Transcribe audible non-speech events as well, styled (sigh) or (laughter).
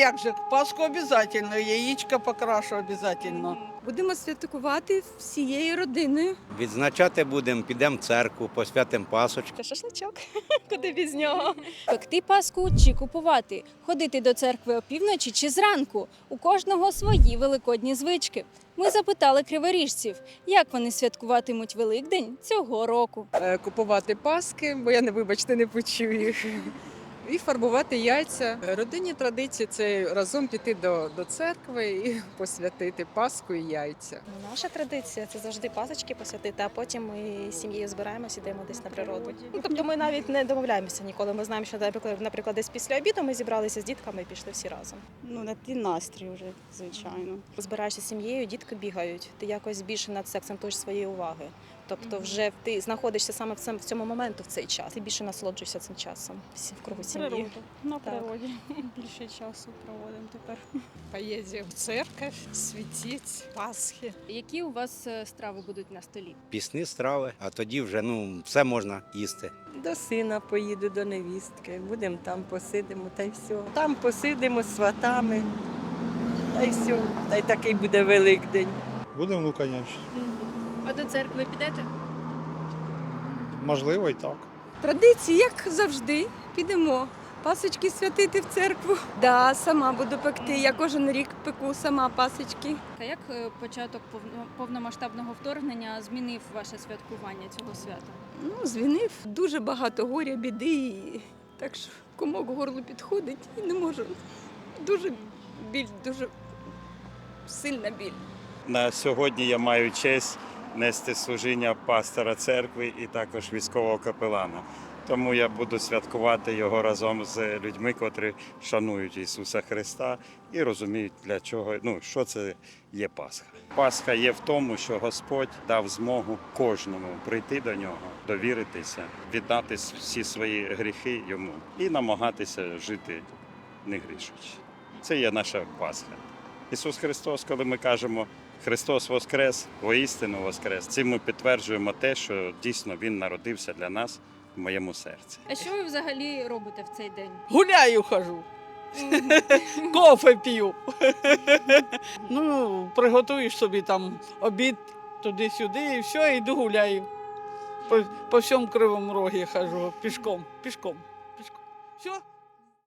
як же, Пасху обов'язково, яєчко покрашу обов'язково. Будемо святкувати всією родиною. Відзначати будемо, підемо в церкву, посвятимо пасочки. Шашличок, (laughs) куди без нього. Пекти паску чи купувати, ходити до церкви опівночі чи зранку. У кожного свої великодні звички. Ми запитали криворіжців, як вони святкуватимуть Великдень цього року. е, купувати паски, бо я не вибачте, не почую їх. І фарбувати яйця. Родинні традиції це разом піти до, до церкви і (laughs) посвятити паску і яйця. Наша традиція це завжди пасочки посвятити, а потім ми з сім'єю збираємося, йдемо десь на природу. Ну, тобто ми навіть не домовляємося ніколи. Ми знаємо, що наприклад, наприклад, десь після обіду ми зібралися з дітками і пішли всі разом. Ну, на ті настрій вже, звичайно. Збираєшся з сім'єю, дітки бігають. Ти якось більше на це акцентуєш своєї уваги. Тобто, вже ти знаходишся саме в цьому, в цьому моменту в цей час. Ти більше насолоджуєшся цим часом всі в кругу сім'ї. На Так. природі (laughs) більше часу проводимо тепер. Поїздимо в церковь, світіть, Пасхи. Які у вас е, страви будуть на столі? Пісні страви, а тоді вже ну, все можна їсти. До сина поїду до невістки, будемо там посидимо та й все. Там посидимо з сватами. Та й все. Та й такий буде Великдень. Будемо, ну, звісно. А до церкви підете? Можливо, і так. Традиції, як завжди, підемо. Пасочки святити в церкву. Да, сама буду пекти. Я кожен рік пеку сама пасочки. А як е, початок повномасштабного вторгнення змінив ваше святкування цього свята? Ну, звінив дуже багато горя, біди. Так що комок горлу підходить і не можу. Дуже біль, дуже сильна біль. На сьогодні я маю честь нести служіння пастора церкви і також військового капелана. Тому я буду святкувати його разом з людьми, котрі шанують Ісуса Христа і розуміють, для чого ну що це є Пасха. Пасха є в тому, що Господь дав змогу кожному прийти до нього, довіритися, віддати всі свої гріхи йому і намагатися жити не грішучи. Це є наша Пасха. Ісус Христос, коли ми кажемо Христос Воскрес, воістину Воскрес, цим ми підтверджуємо те, що дійсно Він народився для нас в моєму серці. А що ви взагалі робите в цей день? Гуляю хожу. (laughs) Кофе п'ю. (laughs) ну, приготуєш собі там обід туди-сюди і все, йду гуляю. По, по всьому кривому рогі хожу пішком, пішком, пішком. Все,